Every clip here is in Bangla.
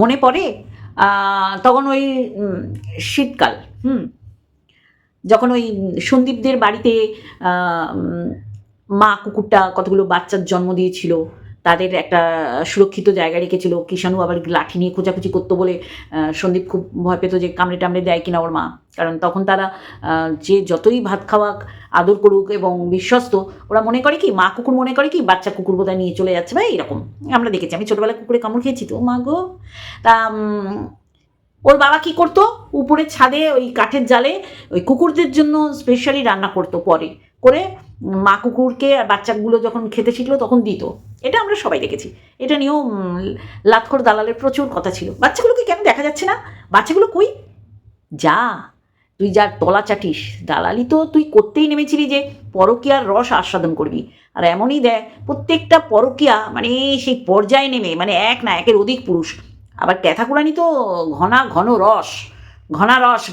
মনে পড়ে? তখন ওই শীতকাল, হুম? যখন ওই সন্দীপদের বাড়িতে মা কুকুরটা কতগুলো বাচ্চার জন্ম দিয়েছিল তাদের একটা সুরক্ষিত জায়গায় রেখেছিল। কিষাণু আবার লাঠি নিয়ে খোঁজাখুঁজি করতো বলে সন্দীপ খুব ভয় পেত যে কামড়ে টামড়ে দেয় কিনা ওর মা। কারণ তখন তারা যে যতই ভাত খাওয়া আদর করুক এবং বিশ্বস্ত, ওরা মনে করে কি, মা কুকুর মনে করে কি, বাচ্চা কুকুর বোধহয় নিয়ে চলে যাচ্ছে ভাই এরকম আমরা দেখেছি, আমি ছোটোবেলায় কুকুরে কামড় খেয়েছি তো, মা গো। তা ওর বাবা কি করতো? উপরে ছাদে ওই কাঠের জালে ওই কুকুরদের জন্য স্পেশালি রান্না করতো পরে। করে মা কুকুরকে আর বাচ্চাগুলো যখন খেতে শিখলো তখন দিত। এটা আমরা সবাই দেখেছি। এটা নিয়েও লাতখর দালালের প্রচুর কথা ছিল। বাচ্চাগুলোকে কেন দেখা যাচ্ছে না? বাচ্চাগুলো কই? যা, তুই যার তলা চাটিস। দালালি তো তুই করতেই নেমেছিলি যে পরকীয়ার রস আস্বাদন করবি। আর এমনই দেখ, প্রত্যেকটা পরকীয়া মানে সেই পর্যায়ে নেমে মানে এক না একের অধিক পুরুষ। আবার ক্যাথাকুরানি তো ঘনা ঘন রস, ঘনা রস।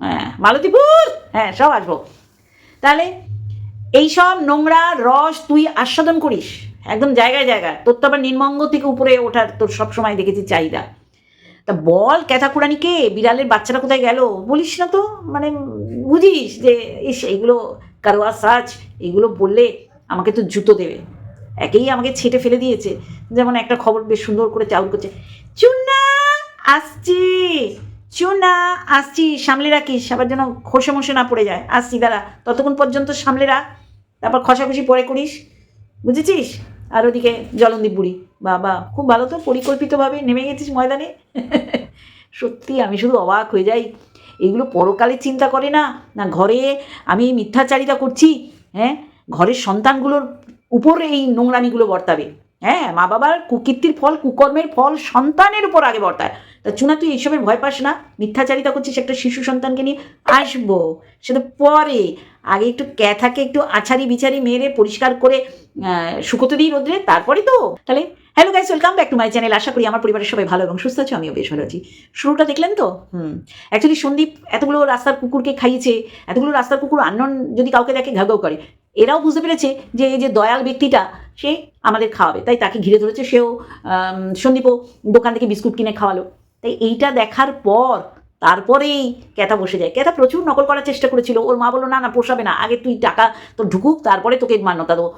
হ্যাঁ মালতীপুর হ্যাঁ সব আসব। তাহলে এইসব নোংরা রস তুই আস্বাদন করিস, একদম জায়গায় জায়গায়। তোর তো আবার নির্মঙ্গ থেকে উপরে ওঠার তোর সবসময় দেখেছি চাহিদা। তা বল ক্যাথাকুরানিকে বিড়ালের বাচ্চারা কোথায় গেল? বলিস না তো মানে বুঝিস যে, ইস, এইগুলো কারোয়া সাজ এগুলো বললে আমাকে তো জুতো দেবে। একেই আমাকে ছেটে ফেলে দিয়েছে। যেমন একটা খবর বেশ সুন্দর করে চাউল করছে চুনা আসছি। চুনা আসছি, সামলে রাখিস, আবার যেন খসে মশে না পড়ে যায়। আসছি, দাঁড়া, ততক্ষণ পর্যন্ত সামলে রাখ, তারপর খসাখসি পরে করিস, বুঝেছিস? আর ওদিকে জলন্দীপ বুড়ি, বাবা, খুব ভালো তো, পরিকল্পিতভাবে নেমে গেছিস ময়দানে। সত্যি, আমি শুধু অবাক হয়ে যাই। এগুলো পরকালে চিন্তা করে না? না ঘরে আমি মিথ্যাচারিতা করছি? হ্যাঁ? ঘরের সন্তানগুলোর উপর এই নোংরামিগুলো বর্তাবে। হ্যাঁ মা বাবার কুকীর্তির ফল, কুকর্মের ফল সন্তানের উপর আগে বর্তায়। তা চুনা, তুই এইসবের ভয় পাস না। মিথ্যাচারিতা করছিস একটা শিশু সন্তানকে নিয়ে। আসব। সেটা পরে। আগে একটু ক্যাথাকে একটু আছারি বিচারি মেরে পরিষ্কার করে শুকোতে দিই রোদ্রে, তারপরে তো। তাহলে hello guys welcome back to my channel আশা করি আমার পরিবারের সবাই ভালো এবং সুস্থ আছে, আমিও বেশ ভালো আছি। শুরুটা দেখলেন তো? হুম। অ্যাকচুয়ালি সন্দীপ এতগুলো রাস্তার কুকুরকে খাইয়েছে, এতগুলো রাস্তার কুকুর আনন যদি কাউকে দেখে ঘাউ করে। এরাও বুঝতে পেরেছে যে এই যে দয়াল ব্যক্তিটা, সে আমাদের খাওয়াবে। তাই তাকে ঘিরে ধরেছে, সেও সন্দীপও দোকান থেকে বিস্কুট কিনে খাওয়ালো। তাই এইটা দেখার পর, তারপরেই ক্যাথা বসে যায়। ক্যাথা প্রচুর নকল করার চেষ্টা করেছিল। ওর মা বলল, না না, পোষাবে না। আগে তুই টাকা তো ঢুকুক, তারপরে তোকে মান্যতা দেবো।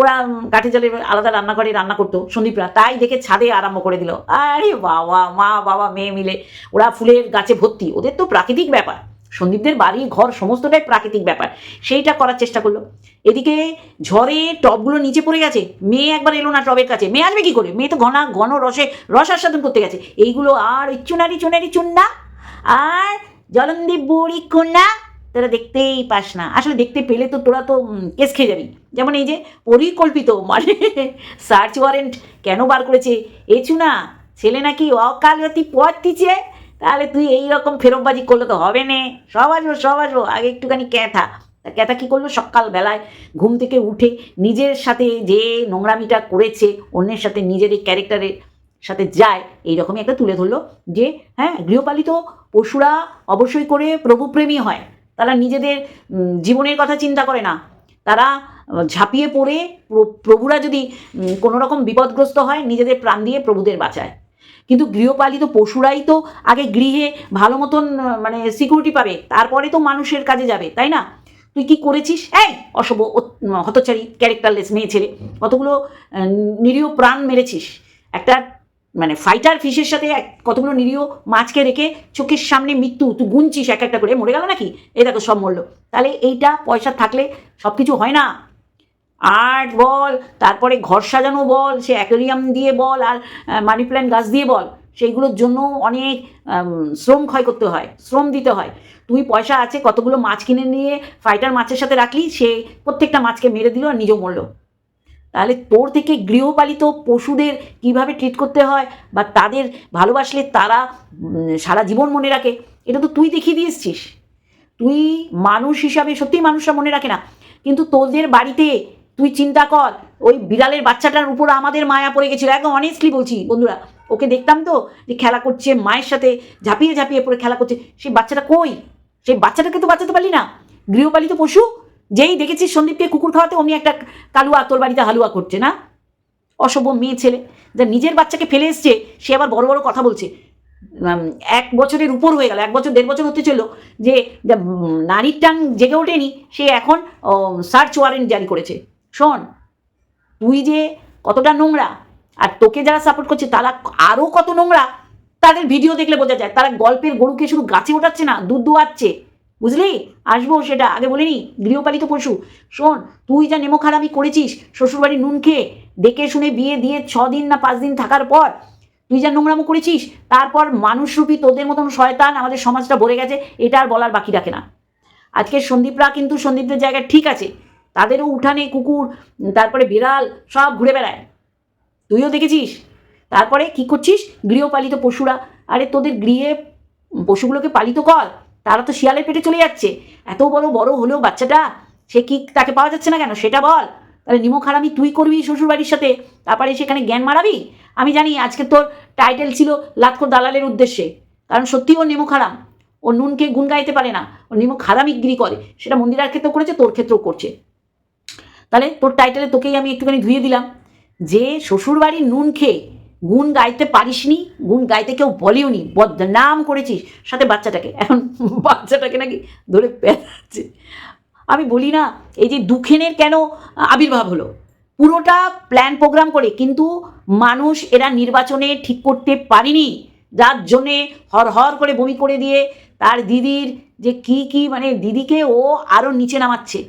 ওরা কাঠের জালের আলাদা রান্নাঘরে রান্না করতো সন্দীপরা। তাই দেখে ছাদে আরম্ভ করে দিল। আরে বাবা, মা, বাবা, মেয়ে মিলে। ওরা ফুলের গাছে ভর্তি। ওদের তো প্রাকৃতিক ব্যাপার। সন্দীপদের বাড়ি, ঘর, সমস্তটাই প্রাকৃতিক ব্যাপার। সেইটা করার চেষ্টা করল। এদিকে ঝড়ে টবগুলো নিচে পড়ে গেছে। মেয়ে একবার এলো না টবের কাছে। মেয়ে আসবে কি করে? মেয়ে তো ঘনা, ঘন রসে, রস আস্বাদন করতে গেছে। এইগুলো আর ওই চুনারি চুনারি চুন্না আর জলন্দীপ বুড়ি কন্যা, তোরা দেখতেই পাস না। আসলে দেখতে পেলে তো তোরা তো কেস খেয়ে যাবি। যেমন এই যে পরিকল্পিত মানে সার্চ ওয়ারেন্ট কেন বার করেছে? এ চুনা, ছেলে নাকি অকালতি পথ দিচ্ছে। তাহলে তুই এই রকম ফেরতবাজি করলে তো হবে নে। সব আসব সব আসব। আগে একটুখানি ক্যাথা। ক্যাথা কী করল? সকালবেলায় ঘুম থেকে উঠে নিজের সাথে যে নোংরামিটা করেছে, অন্যের সাথে নিজের এই ক্যারেক্টারের সাথে যায়, এইরকমই একটা তুলে ধরলো যে হ্যাঁ গৃহপালিত পশুরা অবশ্যই করে প্রভুপ্রেমী হয়। তারা নিজেদের জীবনের কথা চিন্তা করে না। তারা ঝাঁপিয়ে পড়ে প্রভুরা যদি কোনোরকম বিপদগ্রস্ত হয়, নিজেদের প্রাণ দিয়ে প্রভুদের বাঁচায়। কিন্তু গৃহপালিত পশুরাই তো আগে গৃহে ভালো মতন মানে সিকিউরিটি পাবে, তারপরে তো মানুষের কাজে যাবে, তাই না? তুই কি করেছিস? এই অশুভ হতচারী ক্যারেক্টারলেস মেয়ে ছেলে, কতগুলো নিরীহ প্রাণ মেরেছিস? একটা মানে ফাইটার ফিশের সাথে কতগুলো নিরীহ মাছকে রেখে চোখের সামনে মৃত্যু, তুই গুনছিস এক একটা করে, মরে গেল নাকি? এই দেখো সব মরলো। তাহলে এইটা পয়সা থাকলে সব কিছু হয় না। আর্ট বল, তারপরে ঘর সাজানো বল, সে অ্যাকোরিয়াম দিয়ে বল আর মানি প্ল্যান্ট গাছ দিয়ে বল, সেইগুলোর জন্য অনেক শ্রম ক্ষয় করতে হয়, শ্রম দিতে হয়। তুই পয়সা আছে, কতগুলো মাছ কিনে নিয়ে ফাইটার মাছের সাথে রাখলি, সে প্রত্যেকটা মাছকে মেরে দিল আর নিজেও মরলো। তাহলে তোর থেকে গৃহপালিত পশুদের কীভাবে ট্রিট করতে হয় বা তাদের ভালোবাসলে তারা সারা জীবন মনে রাখে, এটা তো তুই দেখিয়ে দিয়ে এসছিস। তুই মানুষ হিসাবে সত্যিই মানুষরা মনে রাখে না, কিন্তু তোদের বাড়িতে তুই চিন্তা কর, ওই বিড়ালের বাচ্চাটার উপর আমাদের মায়া পড়ে গেছিল, একদম অনেস্টলি বলছি, বন্ধুরা। ওকে দেখতাম তো যে খেলা করছে, মায়ের সাথে ঝাঁপিয়ে ঝাঁপিয়ে পড়ে খেলা করছে সেই বাচ্চাটা কই? সেই বাচ্চাটাকে তো বাঁচাতে পারলি না। গৃহপালিত পশু, যেই দেখেছিস সন্দীপকে কুকুর খাওয়াতে, অমনি একটা কালুয়া তোর বাড়িতে হালুয়া করছে, না? অসভ্য মেয়ে ছেলে, যা নিজের বাচ্চাকে ফেলে এসছে, সে আবার বড় বড় কথা বলছে। এক বছরের উপর হয়ে গেল, এক বছর, দেড় বছর হতে চলল, যে নারীর টান জেগে ওঠেনি, সে এখন সার্চ ওয়ারেন্ট জারি করেছে। শোন, তুই যে কতটা নোংরা আর তোকে যারা সাপোর্ট করছে তারা আরও কত নোংরা, তাদের ভিডিও দেখলে বোঝা যায়। তারা গল্পের গরুকে শুধু গাছে ওঠাচ্ছে না, দুধ দোয়াচ্ছে। বুঝলি? আসব সেটা, আগে বলিনি, গৃহপালিত পশু। শোন, তুই যা নেমো খারাপি করেছিস শ্বশুরবাড়ি নুন খেয়ে, দেখে শুনে বিয়ে দিয়ে ছ দিন না পাঁচ দিন থাকার পর, তুই যা নোংরামো করেছিস, তারপর মানুষরূপী তোদের মতন শয়তান আমাদের সমাজটা ভরে গেছে, এটা আর বলার বাকি রাখে না। আজকে সন্দীপরা কিন্তু সন্দীপদের জায়গায় ঠিক আছে তাদেরও উঠানে কুকুর, তারপরে বিড়াল সব ঘুরে বেড়ায়। তুইও দেখেছিস? তারপরে কি করছিস? গৃহপালিত পশুরা। আরে তোদের গৃহে পশুগুলোকে পালিত কর, তারা তো শিয়ালের পেটে চলে যাচ্ছে। এত বড় বড় হলেও বাচ্চাটা, সে কি তাকে পাওয়া যাচ্ছে না কেন? সেটা বল। তাহলে নিমক হারামি তুই করবি শ্বশুরবাড়ির সাথে? তারপরে সেখানে জ্ঞান মারাবি আমি জানি আজকে তোর টাইটেল ছিল লাতখোর দালালের উদ্দেশ্যে। কারণ সত্যি ওর নিমক হারাম ও নুনকে গুণ গাইতে পারে না। ও নিমক হারামিগিরি করে। সেটা মন্দিরার ক্ষেত্রেও করেছে, তোর ক্ষেত্রেও করছে। তাহলে তোর টাইটেলে তোকেই আমি একটুখানি ধুয়ে দিলাম। যে শ্বশুরবাড়ির নুন খেয়ে গুণ গাইতে পারিসনি, গুণ গাইতে কেউ বলেও নি বদনাম করেছিস সাথে বাচ্চাটাকে। এখন বাচ্চাটাকে নাকি ধরে পেঁচাচ্ছে। আমি বলি না, এই যে দুখেনের কেন আবির্ভাব হলো? পুরোটা প্ল্যান প্রোগ্রাম করে কিন্তু মানুষ এরা নির্বাচনে ঠিক করতে পারেনি। যার জন্যে হর হর করে বমি করে দিয়ে তার দিদির যে কি কি মানে দিদিকে ও আরও নিচে নামাচ্ছে।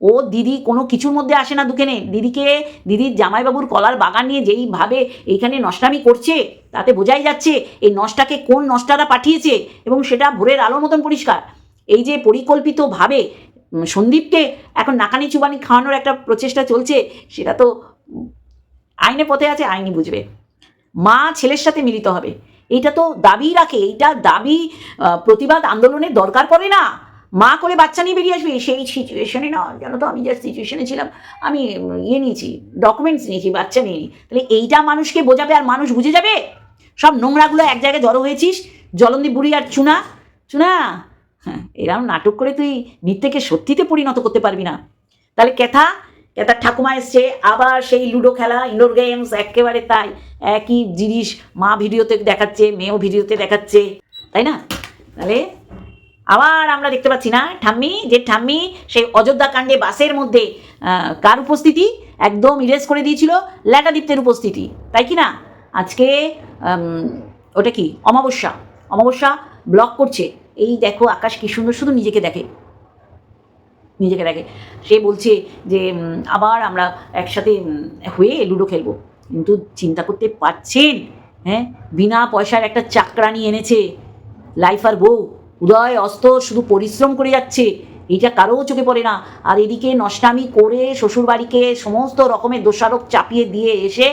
ও দিদি কোনো কিছুর মধ্যে আসে না দুখেনে। দিদিকে, দিদির জামাইবাবুর কলার বাগান নিয়ে যেইভাবে এইখানে নষ্টামি করছে, তাতে বোঝাই যাচ্ছে এই নষ্টাকে কোন নষ্টারা পাঠিয়েছে এবং সেটা ভোরের আলোর মতন পরিষ্কার। এই যে পরিকল্পিতভাবে সন্দীপকে এখন নাকানি চুবানি খাওয়ানোর একটা প্রচেষ্টা চলছে, সেটা তো আইনে পথে আছে আইনি বুঝবে। মা ছেলের সাথে মিলিত হবে। এইটা তো দাবি রাখে, এইটা দাবি প্রতিবাদ আন্দোলনের দরকার পড়ে না। মা করে বাচ্চা নিয়ে বেরিয়ে আসবে, সেই সিচুয়েশনে না, জানো তো, আমি যে সিচুয়েশনে ছিলাম, আমি ইয়ে নিয়েছি ডকুমেন্টস নিয়েছি, বাচ্চা নিয়ে নি। তাহলে এইটা মানুষকে বোঝাবে আর মানুষ বুঝে যাবে? সব নোংরাগুলো এক জায়গায় জড়ো হয়েছিস, জলন্দি বুড়ি আর চুনা চুনা হ্যাঁ এরকম নাটক করে তুই মিথ্যেকে সত্যিতে পরিণত করতে পারবি না। তাহলে কেথা কেথার ঠাকুমা এসছে, আবার সেই লুডো খেলা ইনডোর গেমস একেবারে তাই, একই জিনিস, মা ভিডিওতে দেখাচ্ছে, মেয়েও ভিডিওতে দেখাচ্ছে, তাই না? তাহলে আবার আমরা দেখতে পাচ্ছি না, ঠাম্মি, যে ঠাম্মি সেই অযোধ্যা কাণ্ডে বাসের মধ্যে কার উপস্থিতি? একদম ইরেজ করে দিয়েছিল ল্যাটাদীপ্তের উপস্থিতি, তাই কি না? আজকে ওটা কি? অমাবস্যা অমাবস্যা ব্লক করছে। এই দেখো আকাশ কি সুন্দর, শুধু নিজেকে দেখে নিজেকে দেখে। সে বলছে যে আবার আমরা একসাথে হয়ে লুডো খেলব। কিন্তু চিন্তা করতে পারছেন হ্যাঁ? বিনা পয়সার একটা চাকরানি এনেছে লাইফ আর বউ। উদয় অস্ত শুধু পরিশ্রম করে যাচ্ছে। এইটা কারও চোখে পড়ে না। আর এদিকে নষ্টামি করে শ্বশুরবাড়িকে সমস্ত রকমের দোষারোপ চাপিয়ে দিয়ে এসে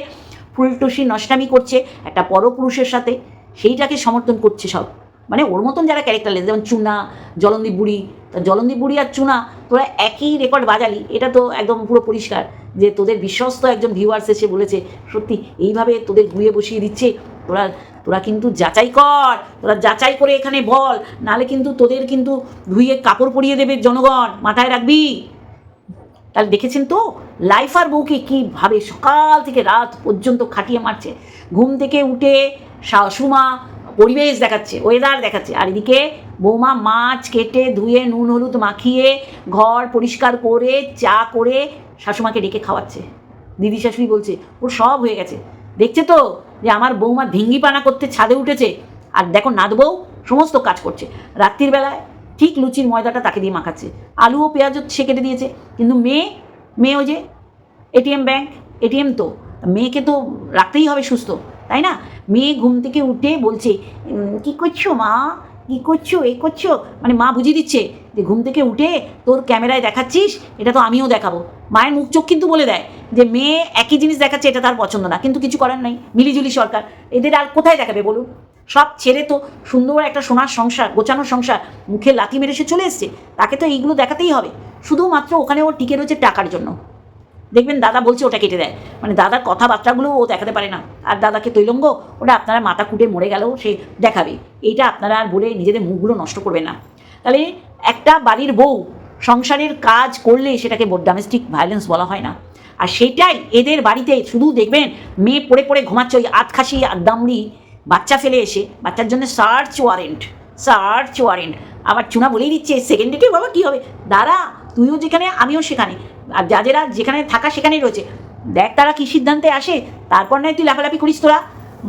ফুলটুসি নষ্টামি করছে একটা পরপুরুষের সাথে। সেইটাকে সমর্থন করছে সব। মানে ওর মতন যারা ক্যারেক্টারলেস যেমন চুনা, জলন্দি বুড়ি, তা জলন্দীপ বুড়ি আর চুনা, তোরা একই রেকর্ড বাজালি। এটা তো একদম পুরো পরিষ্কার যে তোদের বিশ্বস্ত একজন ভিউয়ার্স এসে বলেছে, সত্যি, এইভাবে তোদের গুয়ে বসিয়ে দিচ্ছে। তোরা তোরা কিন্তু যাচাই কর, তোরা যাচাই করে এখানে বল নালে কিন্তু তোদের কিন্তু ধুয়ে কাপড় পরিয়ে দেবে জনগণ, মাথায় রাখবি। তাহলে দেখেছেন তো? লাইফার বউকে কীভাবে সকাল থেকে রাত পর্যন্ত খাটিয়ে মারছে। ঘুম থেকে উঠে শাশুমা পরিবেশ দেখাচ্ছে ওয়েদার দেখাচ্ছে। আর এদিকে বৌমা মাছ কেটে ধুয়ে নুন, হলুদ মাখিয়ে ঘর পরিষ্কার করে, চা করে শাশুমাকে ডেকে খাওয়াচ্ছে। দিদি শাশুড়ি বলছে, ওর সব হয়ে গেছে। দেখছে তো? যে আমার বৌমা ভেঙ্গি পানা করতে ছাদে উঠেছে। আর দেখো নাদ বউ সমস্ত কাজ করছে। রাত্রির বেলায় ঠিক লুচির ময়দাটা তাকে দিয়ে মাখাচ্ছে। আলু ও পেঁয়াজও সে কেটে দিয়েছে। কিন্তু মেয়ে মেয়ে ওই যে এটিএম ব্যাংক এটিএম তো। মেয়েকে তো রাখতেই হবে সুস্থ তাই না? মেয়ে ঘুম থেকে উঠে বলছে "উম, কি করছ মা? কি করছ? এ করছ? মানে মা বুঝিয়ে দিচ্ছে যে ঘুম থেকে উঠে তোর ক্যামেরায় দেখাচ্ছিস, এটা তো আমিও দেখাবো। মায়ের মুখ চোখ কিন্তু বলে দেয় যে মেয়ে একই জিনিস দেখাচ্ছে, এটা তার পছন্দ না। কিন্তু কিছু করার নাই, মিলিজুলি সরকার। এদের আর কোথায় দেখাবে বলুন? সব ছেড়ে তো সুন্দর একটা সোনার সংসার গোছানোর সংসার, মুখে লাথি মেরে সে চলে এসছে, তাকে তো এইগুলো দেখাতেই হবে। শুধুমাত্র ওখানে ও টিকে রয়েছে টাকার জন্য। দেখবেন দাদা বলছে ওটা কেটে দেয়। মানে দাদার কথাবার্তাগুলো ও দেখাতে পারে না। আর দাদাকে তৈলঙ্গ, ওটা আপনারা মাথা কুটে মরে গেলেও সে দেখাবে। এইটা আপনারা আর বলে নিজেদের মুখগুলো নষ্ট করবেন না। তাহলে একটা বাড়ির বউ সংসারের কাজ করলে সেটাকে ডোমেস্টিক ভায়োলেন্স বলা হয় না। আর সেটাই এদের বাড়িতে শুধু দেখবেন মেয়ে পড়ে পড়ে ঘুমাচ্ছে ওই আতখাসি আদামড়ি বাচ্চা ফেলে এসে, বাচ্চার জন্য সার্চ ওয়ারেন্ট সার্চ ওয়ারেন্ট আবার চুনা বলেই দিচ্ছে সেকেন্ডে বাবা কী হবে? দাঁড়া, তুইও যেখানে, আমিও সেখানে। আর যাদেরা যেখানে থাকা সেখানেই রয়েছে। দেখ তারা কী সিদ্ধান্তে আসে? তারপর নয় তুই লাফালাফি করিস তোরা।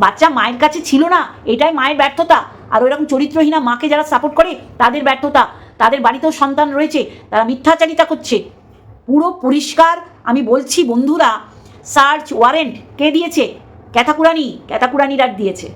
বাচ্চা মায়ের কাছে ছিল না, এটাই মায়ের ব্যর্থতা। আর ওইরকম চরিত্রহীনা মাকে যারা সাপোর্ট করে, তাদের ব্যর্থতা। তাদের বাড়িতেও সন্তান রয়েছে, তারা মিথ্যাচারিতা করছে। পুরো পরিষ্কার, আমি বলছি বন্ধুরা, সার্চ ওয়ারেন্ট কে দিয়েছে? ক্যাথাকুরানি ক্যাথাকুরানিরা দিয়েছে।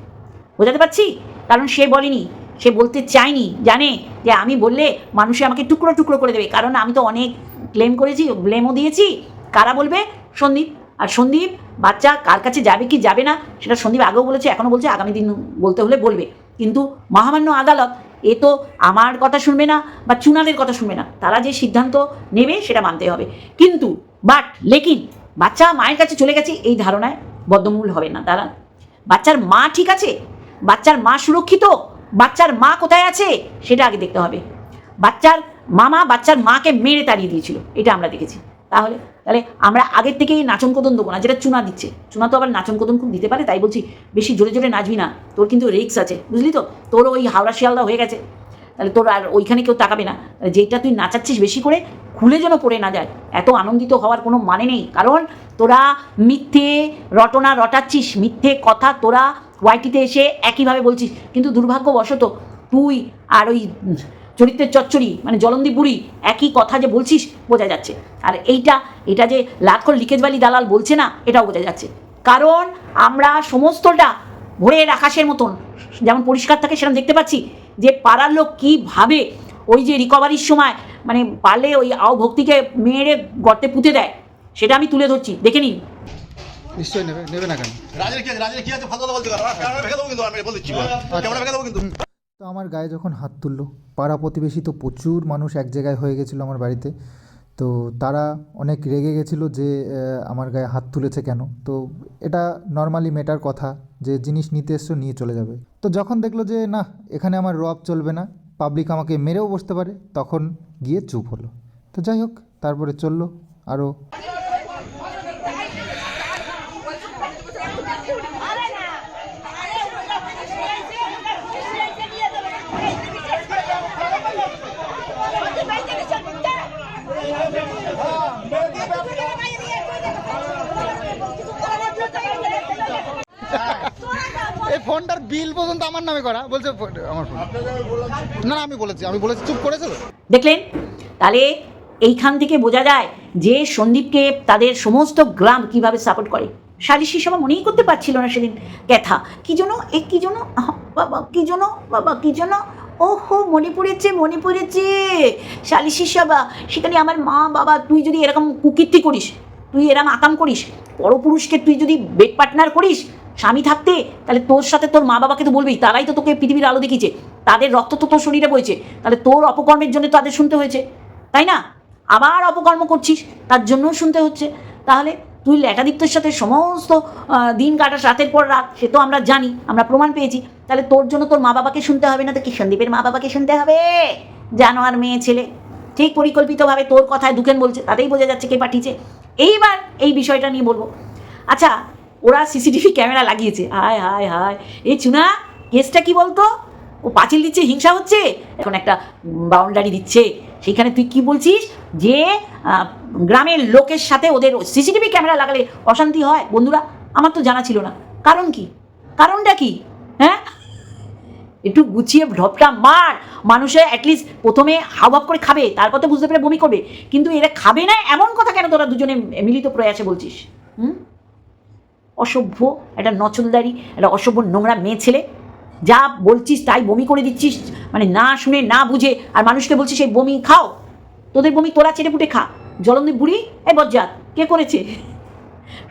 বোঝাতে পারছি? কারণ সে বলেনি, সে বলতে চায়নি, জানে যে আমি বললে মানুষে আমাকে টুকরো টুকরো করে দেবে। কারণ আমি তো অনেক ক্লেম করেছি ব্লেমও দিয়েছি। কারা বলবে? সন্দীপ। আর সন্দীপ, বাচ্চা কার কাছে যাবে কি যাবে না, সেটা সন্দীপ আগেও বলেছে, এখনও বলছে, আগামী দিন বলতে হলে বলবে। কিন্তু মহামান্য আদালত এ তো আমার কথা শুনবে না বা চুনাদের কথা শুনবে না। তারা যে সিদ্ধান্ত নেবে সেটা মানতে হবে। কিন্তু বাট লেকিন, বাচ্চা মায়ের কাছে চলে গেছে এই ধারণায় বদ্ধমূল হবে না। তারা বাচ্চার মা ঠিক আছে? বাচ্চার মা সুরক্ষিত? বাচ্চার মা কোথায় আছে? সেটা আগে দেখতে হবে। বাচ্চার মামা বাচ্চার মাকে মেরে তাড়িয়ে দিয়েছিল। এটা আমরা দেখেছি। তাহলে তাহলে আমরা আগের থেকেই নাচন কদন দেবো না, যেটা চুনা দিচ্ছে। চুনা তো আবার নাচন কদন খুব দিতে পারে, তাই বলছি বেশি জোরে জোরে নাচবি না। তোর কিন্তু রিক্স আছে, বুঝলি তো? তোর ওই হাওড়া শিয়ালদা হয়ে গেছে। তাহলে তোর আর ওইখানে কেউ তাকাবে না। যেটা তুই নাচাচ্ছিস বেশি করে, খুলে যেন পড়ে না যায়। এত আনন্দিত হওয়ার কোনো মানে নেই। কারণ তোরা মিথ্যে রটনা রটাচ্ছিস, মিথ্যে কথা তোরা ওয়াইটিতে এসে একইভাবে বলছিস। কিন্তু দুর্ভাগ্যবশত তুই আর ওই চরিত্রের চচ্চড়ি মানে জলন্দি বুড়ি একই কথা যে বলছিস বোঝা যাচ্ছে। আর এইটা এটা যে লাখর লিকেজবালি দালাল বলছে না এটাও বোঝা যাচ্ছে। কারণ আমরা সমস্তটা ভোরের আকাশের মতন যেমন পরিষ্কার থাকে সেরকম দেখতে পাচ্ছি যে পাড়ার লোক কীভাবে ওই যে রিকভারির সময় মানে পারলে ওই আও ভক্তিকে মেরে গর্তে পুঁতে দেয় সেটা আমি তুলে ধরছি দেখে নিন। নিশ্চয়ই নেবে নেবে না কেন? রাজের কি আছে রাজের কি আছে? ফালতু কথা বলতে পারো। ক্যামেরা ভেঙে দেবো কিন্তু আমি বলে দিচ্ছি। ক্যামেরা ভেঙে দেবো কিন্তু। তো আমার গায়ে যখন হাত তুললো, পাড়া প্রতিবেশী তো প্রচুর মানুষ এক জায়গায় হয়ে গেছিল আমার বাড়িতে, তো তারা অনেক রেগে গেছিল যে আমার গায়ে হাত তুলেছে কেন? তো এটা নর্মালি মেটার কথা যে জিনিস নিতে এসছো নিয়ে চলে যাবে। তো যখন দেখল যে, না, এখানে আমার রব চলবে না পাবলিক আমাকে মেরেও বসতে পারে, তখন গিয়ে চুপ হলো। তো যাই হোক, তারপরে চলল আরও এই ফোনটার বিল পর্যন্ত আমার নামে করা। বলছে আমার ফোন। না আমি বলেছি আমি বলেছি, চুপ করেছ দেখলেন? তাহলে এইখান থেকে বোঝা যায় যে সন্দীপকে তাদের সমস্ত গ্রাম কীভাবে সাপোর্ট করে। সালিশি সভা মনেই করতে পারছিল না সেদিন ক্যাথা। কি জন্য এ কি জন্য বাবা, কি জন্য বাবা, কি জন্য ওহো, মনে পড়েছে মনে পড়েছে। সালিশি সভা সেখানে আমার মা, বাবা, তুই যদি এরকম কুকীর্তি করিস, তুই এরকম আকাম করিস, পরপুরুষকে তুই যদি বেড পার্টনার করিস স্বামী থাকতে? তাহলে তোর সাথে তোর মা বাবাকে তো বলবি, তারাই তো তোকে পৃথিবীর আলো দেখিয়েছে। তাদের রক্ত তো তোর শরীরে বইছে। তাহলে তোর অপকর্মের জন্য তাদের শুনতে হয়েছে। তাই না? আবার অপকর্ম করছিস, তার জন্যও শুনতে হচ্ছে। তাহলে তুই ল্যাটাদীপ্তের সাথে সমস্ত দিন কাটাস, রাতের পর রাত, সে তো আমরা জানি, আমরা প্রমাণ পেয়েছি। তাহলে তোর জন্য তোর মা বাবাকে শুনতে হবে না তো কি সন্দীপের মা বাবাকে শুনতে হবে? জানোয়ার মেয়ে, ছেলে। ঠিক পরিকল্পিতভাবে তোর কথায় দুকেন বলছে, তাতেই বোঝা যাচ্ছে কে পাঠিয়েছে। এইবার এই বিষয়টা নিয়ে বলব। আচ্ছা ওরা সিসিটিভি ক্যামেরা লাগিয়েছে। হায় হায় হায়। এই চুনা, কেসটা কি বলতো? ও পাঁচিল দিচ্ছে, হিংসা হচ্ছে। এখন একটা বাউন্ডারি দিচ্ছে। সেইখানে তুই কি বলছিস? যে গ্রামের লোকের সাথে ওদের সিসিটিভি ক্যামেরা লাগালে অশান্তি হয়। বন্ধুরা, আমার তো জানা ছিল না। কারণ কি? কারণটা কি? হ্যাঁ? একটু গুছিয়ে ঢপটা মার। মানুষে অ্যাটলিস্ট প্রথমে হাওয়াপ করে খাবে, তারপর তো বুঝতে পেরে বমি করবে। কিন্তু এরা খাবে না, এমন কথা কেন তোরা দুজনে মিলিত প্রয়াসে বলছিস? হুম? অসভ্য, একটা নচলদারি, একটা অসভ্য নোংরা মেয়ে ছেলে। যা বলছিস তাই বমি করে দিচ্ছিস মানে না শুনে, না বুঝে, আর মানুষকে বলছিস সেই বমি খাও। তোদের বমি তোরা ছেড়ে পুটে খা। জলন্দি বুড়ি এ বজ্জাত, কে করেছে?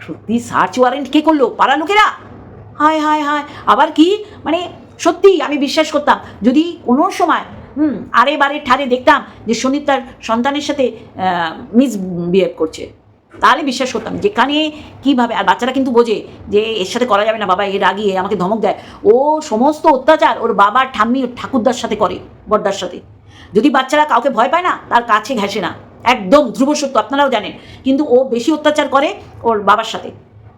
সত্যি সার্চ ওয়ারেন্ট কে করল? পাড়া লোকেরা? হায় হায় হায়, আবার কি? মানে সত্যি, আমি বিশ্বাস করতাম। যদি কোনো সময়, হুম, আরে বারে ঠারে দেখতাম যে সন্দীপ তার সন্তানের সাথে মিস বিহেভ করছে। তাহলে বিশ্বাস করতাম। যেখানে কীভাবে, আর বাচ্চারা কিন্তু বোঝে যে এর সাথে করা যাবে না, বাবা এর আগিয়ে আমাকে ধমক দেয়। ও সমস্ত অত্যাচার ওর বাবার ঠাম্মি ঠাকুরদার সাথে করে, বড়দার সাথে। যদি বাচ্চারা কাউকে ভয় পায় না, তার কাছে ঘেসে না। একদম ধ্রুব সত্য, আপনারাও জানেন। কিন্তু ও বেশি অত্যাচার করে ওর বাবার সাথে।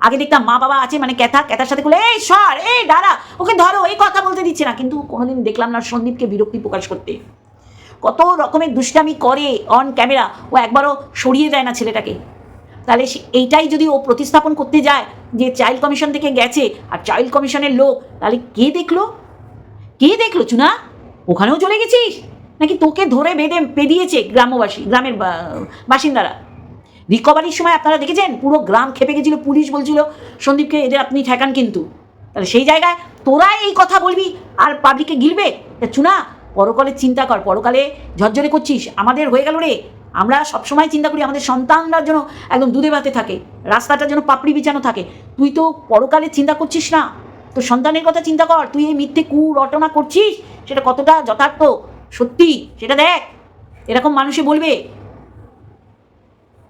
আগে দেখতাম মা বাবা আছে মানে ক্যাথা, ক্যাথার সাথে বলে, এই সর, এই দাঁড়া, ওকে ধরো, এই কথা বলতে দিচ্ছে না। কিন্তু কোনোদিন দেখলাম না সন্দীপকে বিরক্তি প্রকাশ করতে। কত রকমের দুষ্টামি করে অন ক্যামেরা ও একবারও সরিয়ে দেয় না ছেলেটাকে। তাহলে এইটাই যদি ও প্রতিস্থাপন করতে যায় যে চাইল্ড কমিশন থেকে গেছে আর চাইল্ড কমিশনের লোক, তাহলে কে দেখল? কে দেখল, চুনা? ওখানেও চলে গেছিস? নাকি তোকে ধরে বেঁধে পেদিয়েছে গ্রামবাসী, গ্রামের বাসিন্দারা? রিকভারির সময় আপনারা দেখেছেন? পুরো গ্রাম খেপে গেছিল, পুলিশ বলছিল, সন্দীপকে এদের আপনি ঠেকান কিন্তু। তাহলে সেই জায়গায় তোরা এই কথা বলবি আর পাবলিককে গিলবে? চুনা পরকালে চিন্তা কর, পরকালে ঝরঝরে করছিস, আমাদের হয়ে গেল রে। আমরা সবসময় চিন্তা করি আমাদের সন্তানরা যেন একদম দুধে ভাতে থাকে, রাস্তাটা যেন পাপড়ি বিছানো থাকে। তুই তো পরকালে চিন্তা করছিস না। তো সন্তানের কথা চিন্তা কর। তুই এই মিথ্যে কু রটনা করছিস, সেটা কতটা যথার্থ? সত্যি, সেটা দেখ। এরকম মানুষে বলবে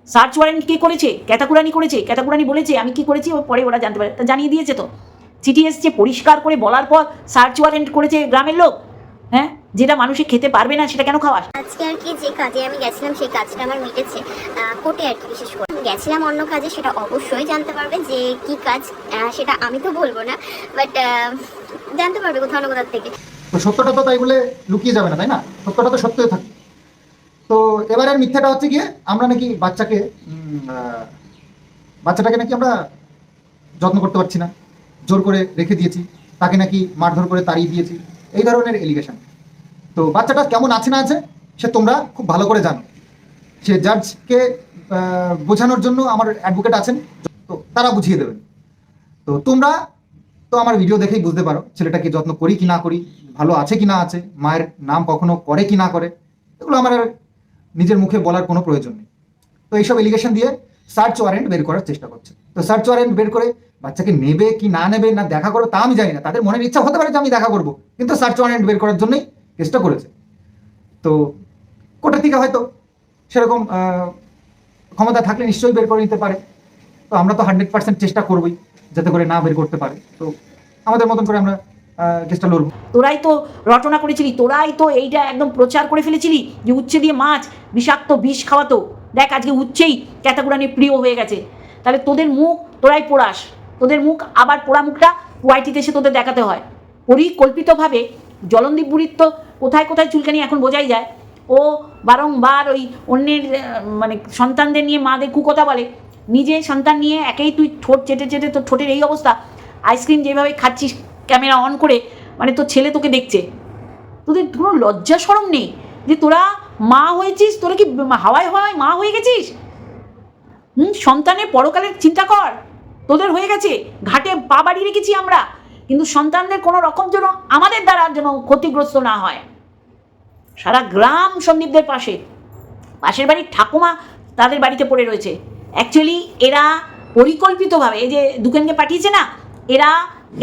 সার্চ ওয়ারেন্ট কে করেছে? ক্যাতাকুরানি করেছে? ক্যাতাকুরানি বলেছে, আমি কি করেছি? পরে ওরা জানতে পারে। তা জানিয়ে দিয়েছে তো। চিঠি এসছে পরিষ্কার করে বলার পর সার্চ ওয়ারেন্ট করেছে গ্রামের লোক। হ্যাঁ? যেটা মানুষে খেতে পারবে না সেটা কেন খাওয়াস আজকে আর কি যে কাজে আমি গেছিলাম সেই কাজটা আমার মিটেছে। কোর্টে আর কি বিশেষ করে। গেছিলাম অন্য কাজে সেটা অবশ্যই জানতে পারবে যে কি কাজ সেটা আমি তো বলব না বাট জানতে পারবে কোথাও না কোথাও থেকে। তো সত্যটা তো তাই বলে লুকিয়ে যাবে না তাই না? সত্যটা তো সত্যই থাকে। তো এবারের মিথ্যাটা হচ্ছে গিয়ে আমরা নাকি বাচ্চাকে বাচ্চাটাকে নাকি আমরা যত্ন করতে পারছি না। জোর করে রেখে দিয়েছি। তাকে নাকি মারধর করে তাড়িয়ে দিয়েছি। এই ধরনের এলিগেশন তো বাচ্চাটা কেমন আছে না আছে, সে তোমরা খুব ভালো করে জানো। সে জাজকে বোঝানোর জন্য আমার অ্যাডভোকেট আছেন। তো তারা বুঝিয়ে দেবেন। তো তোমরা তো আমার ভিডিও দেখেই বুঝতে পারো, ছেলেটাকে যত্ন করি কি না করি, ভালো আছে কি না আছে, মায়ের নাম কখনো করে কি না করে, এগুলো আমার নিজের মুখে বলার কোনো প্রয়োজন নেই। তো এইসব এলিগেশন দিয়ে সার্চ ওয়ারেন্ট বের করার চেষ্টা করছে। তো সার্চ ওয়ারেন্ট বের করে বাচ্চাকে নেবে কি না নেবে না দেখা করবে তা আমি জানি না। তাদের মনের ইচ্ছা হতে পারে যে আমি দেখা করব, কিন্তু সার্চ ওয়ারেন্ট বের করার জন্যই চেষ্টা করেছে। তো কোর্টের থেকে হয়তো সেরকম ক্ষমতা থাকলে নিশ্চয়ই বের করে নিতে পারে। তো আমরা তো হান্ড্রেড পার্সেন্ট চেষ্টা করবোই যাতে করে না বের করতে পারে। তো আমাদের মতন করে আমরা কেসটা লড়বো। তোরাই তো রটনা করেছিলি, তোরাই তো এইটা একদম প্রচার করে ফেলেছিলি যে উচ্ছে দিয়ে মাছ, বিষাক্ত বিষ খাওয়াতো। দেখ, আজকে উচ্ছেই ক্যাতাকুরানি প্রিয় হয়ে গেছে। তাহলে তোদের মুখ তোরাই পোড়াস। তোদের মুখ আবার পোড়া মুখটা ওয়াইটিতে এসে তোদের দেখাতে হয়। পরিকল্পিতভাবে জলন্দীপ বুড়ির তো কোথায় কোথায় চুলকানি এখন বোঝাই যায়। ও বারংবার ওই অন্যের মানে সন্তানদের নিয়ে মাদের কুকথা বলে। নিজে সন্তান নিয়ে একেই তুই ঠোঁট চেটে চেটে তোর ঠোঁটের এই অবস্থা। আইসক্রিম যেভাবে খাচ্ছিস, ক্যামেরা অন করে মানে তোর ছেলে তোকে দেখছে। তোদের কোনো লজ্জা সরম নেই। যে তোরা মা হয়েছিস, তোরা কি হাওয়ায় হাওয়ায় মা হয়ে গেছিস? হুম, সন্তানের পরকালের চিন্তা কর। তোদের হয়ে গেছে, ঘাটে পা বাড়িয়ে রেখেছি আমরা। কিন্তু সন্তানদের কোনো রকম যেন আমাদের দ্বারা যেন ক্ষতিগ্রস্ত না হয়। সারা গ্রাম সন্দীপদের পাশে। পাশের বাড়ির ঠাকুমা তাদের বাড়িতে পড়ে রয়েছে। অ্যাকচুয়ালি এরা পরিকল্পিতভাবে, এই যে দুকেনকে পাঠিয়েছে না, এরা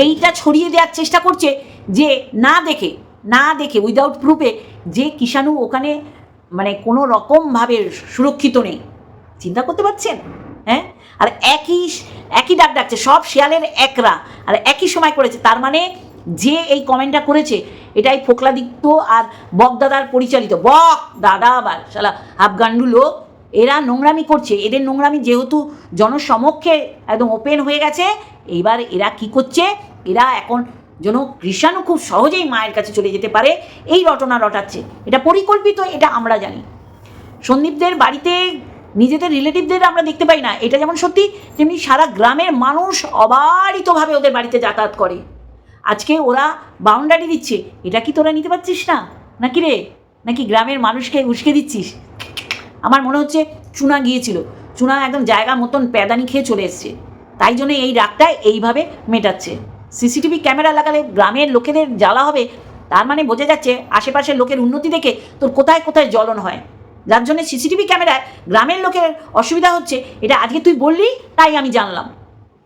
এইটা ছড়িয়ে দেওয়ার চেষ্টা করছে যে না দেখে না দেখে উইদাউট প্রুফে যে কিষাণু ওখানে মানে কোনো রকমভাবে সুরক্ষিত নেই। চিন্তা করতে পারছেন? হ্যাঁ? আর একই একই ডাক ডাকছে, সব শিয়ালের একরা। আর একই সময় করেছে, তার মানে যে এই কমেন্টটা করেছে, এটাই ফোকলাদিত্য আর বকদাদার পরিচালিত। বক দাদা আবার, শালা আফগান্ডু লোক, এরা নোংরামি করছে। এদের নোংরামি যেহেতু জনসমক্ষে একদম ওপেন হয়ে গেছে, এইবার এরা কি করছে? এরা এখন যেন কৃষাণু খুব সহজেই মায়ের কাছে চলে যেতে পারে, এই রটনা রটাচ্ছে। এটা পরিকল্পিত, এটা আমরা জানি। সন্দীপদের বাড়িতে নিজেদের রিলেটিভদের আমরা দেখতে পাই না। এটা যেমন সত্যি, তেমনি সারা গ্রামের মানুষ অবারিতভাবে ওদের বাড়িতে যাতায়াত করে। আজকে ওরা বাউন্ডারি দিচ্ছে। এটা কি তোরা নিতে পারছিস না? নাকি রে? নাকি গ্রামের মানুষকে উস্কে দিচ্ছিস? আমার মনে হচ্ছে চুনা গিয়েছিল। চুনা একদম জায়গা মতন প্যাদানি খেয়ে চলে এসছে। তাই জন্য এই রাগটা এইভাবে মেটাচ্ছে। সিসিটিভি ক্যামেরা লাগালে গ্রামের লোকেদের জ্বালা হবে, তার মানে বোঝা যাচ্ছে আশেপাশের লোকের উন্নতি দেখে তোর কোথায় কোথায় জ্বলন হয়। যার জন্য সিসিটিভি ক্যামেরায় গ্রামের লোকের অসুবিধা হচ্ছে, এটা আজকে তুই বললি, তাই আমি জানলাম।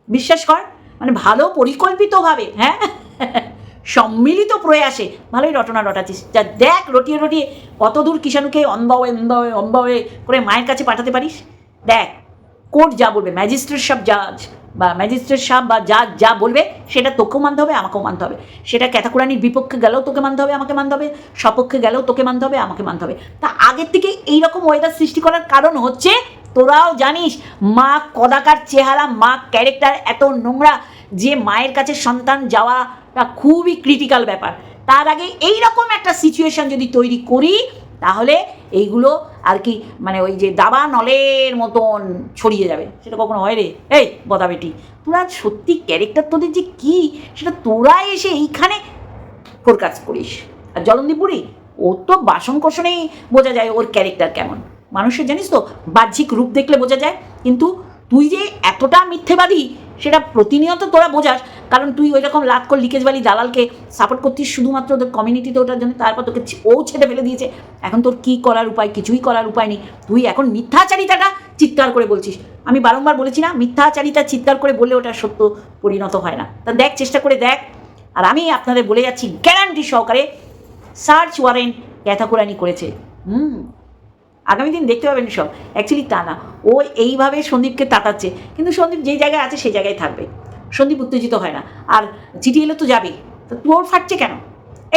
বিশ্বাস কর মানে ভালো পরিকল্পিতভাবে হ্যাঁ? সম্মিলিত প্রয়াসে ভালোই রটনা রটাচ্ছিস। যা দেখ, রটিয়ে রটিয়ে কত দূর কিষাণুকে হয়ে অন্ধ হয়ে করে মায়ের কাছে পাঠাতে পারিস? দেখ কোর্ট যা বলবে ম্যাজিস্ট্রেট সব জাজ বা ম্যাজিস্ট্রেট সাহেব বা যা যা বলবে, সেটা তোকেও মানতে হবে, আমাকেও মানতে হবে। সেটা ক্যাথাকুরানির বিপক্ষে গেলেও তোকে মানতে হবে, আমাকে মানতে হবে। সপক্ষে গেলেও তোকে মানতে হবে, আমাকে মানতে হবে। তা আগের থেকে এইরকম ওয়েদার সৃষ্টি করার কারণ হচ্ছে, তোরাও জানিস, মা কদাকার চেহারা, মা ক্যারেক্টার এত নোংরা যে মায়ের কাছে সন্তান যাওয়াটা খুবই ক্রিটিক্যাল ব্যাপার। তার আগে এই রকম একটা সিচুয়েশন যদি তৈরি করি তাহলে এইগুলো আর কি মানে ওই যে দাবা নলের মতন ছড়িয়ে যাবে। সেটা কখনো হয় রে? এই বদা বেটি, তোরা সত্যি ক্যারেক্টার তোদের যে কী, সেটা তোরা এসে এইখানে ফোরকাস্ট করিস। আর জলন্দীপুরি ওর তো বাসন কোষণেই বোঝা যায় ওর ক্যারেক্টার কেমন। মানুষের জানিস তো, বাহ্যিক রূপ দেখলে বোঝা যায়। কিন্তু তুই যে এতটা মিথ্যেবাদী, সেটা প্রতিনিয়ত তোরা বোঝাস কারণ তুই ওই রকম কর লিকেজবালি দালালকে সাপোর্ট করতিস শুধুমাত্র ওদের কমিউনিটিতে ওটার জন্য, তারপর তোকে ও ছেড়ে ফেলে দিয়েছে। এখন তোর কী করার উপায়, কিছুই করার উপায় নেই। তুই এখন মিথ্যাচারিতাটা চিৎকার করে বলছিস। আমি বারংবার বলেছি না, মিথ্যাচারিতা চিৎকার করে বললে ওটা সত্য পরিণত হয় না। তা দেখ, চেষ্টা করে দেখ। আর আমি আপনাদের বলে যাচ্ছি গ্যারান্টি সহকারে সার্চ ওয়ারেন্ট ক্যাথাকুরানি করেছে। হুম। আগামী দিন দেখতে পাবেন সব। অ্যাকচুয়ালি তা না। ও এইভাবে সন্দীপকে তাতাচ্ছে কিন্তু সন্দীপ যেই জায়গায় আছে, সেই জায়গায় থাকবে। সন্দীপ উত্তেজিত হয় না। আর চিঠি এলে তো যাবে তো তোর ফাটছে কেন?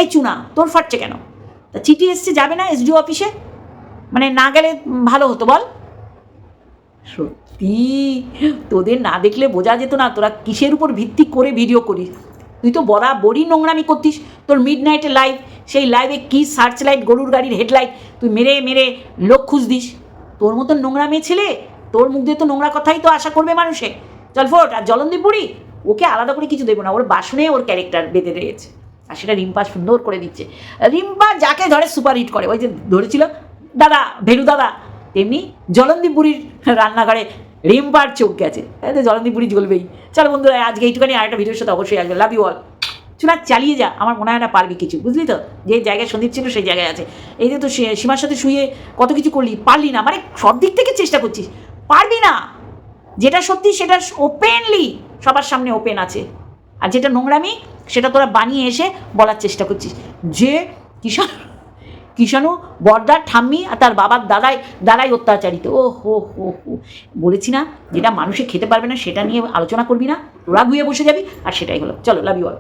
এই চুনা, তোর ফাটছে কেন? তা চিঠি এসছে যাবে না এসডিও অফিসে? মানে না গেলে ভালো হতো, বল। সত্যি? তোদের না দেখলে বোঝা যেত না, তোরা কিসের উপর ভিত্তি করে ভিডিও করিস? তুই তো বরাবরই নোংরামি করতিস। তোর মিড নাইটে লাইভ সেই লাইভে কি সার্চ লাইট গরুর গাড়ির হেডলাইট তুই মেরে মেরে লোক খুঁজ দিস তোর মতন নোংরা মেয়ে ছেলে? তোর মুখ দিয়ে তো নোংরা কথাই তো আশা করবে মানুষে। চল ফোট, আর জলন্দীপ বুড়ি ওকে আলাদা করে কিছু দেবো না, ওর বাসনে ওর ক্যারেক্টার বেঁধে রয়েছে আর সেটা রিম্পা সুন্দর করে দিচ্ছে। রিম্পা যাকে ধরে সুপার হিট করে, ওই যে ধরেছিল, দাদা ভেলু দাদা, তেমনি জলন্দীপ রান্নাঘরে রিম্পার চোখ গেছে। জলন্দীপ বুড়ি জ্বলবেই। চলো বন্ধুরা, আজকে এইটুখানি আরেকটা ভিডিওর সাথে অবশ্যই আসবে। লাভ ইউ অল চুনা চালিয়ে যা, আমার মনে হয় না পারবি কিছু, বুঝলি তো? যে জায়গায় সন্দীপ ছিল, সেই জায়গায় আছে। এই যে তো সীমার সাথে শুয়ে কত কিছু করলি, পারলি না। মানে সব দিক থেকে চেষ্টা করছিস, পারবি না। যেটা সত্যি সেটা ওপেনলি সবার সামনে ওপেন আছে। আর যেটা নোংরামি, সেটা তোরা বানিয়ে এসে বলার চেষ্টা করছিস। যে কিষাণ, কিষাণু, বর্দার ঠাম্মি আর তার বাবার দাদাই দাদাই অত্যাচারিত। ও হো হো হো। বলেছি না, যেটা মানুষে খেতে পারবে না, সেটা নিয়ে আলোচনা করবি না। তোরা বসে যাবি, আর সেটাই হলো। চলো লাভ ইউ অল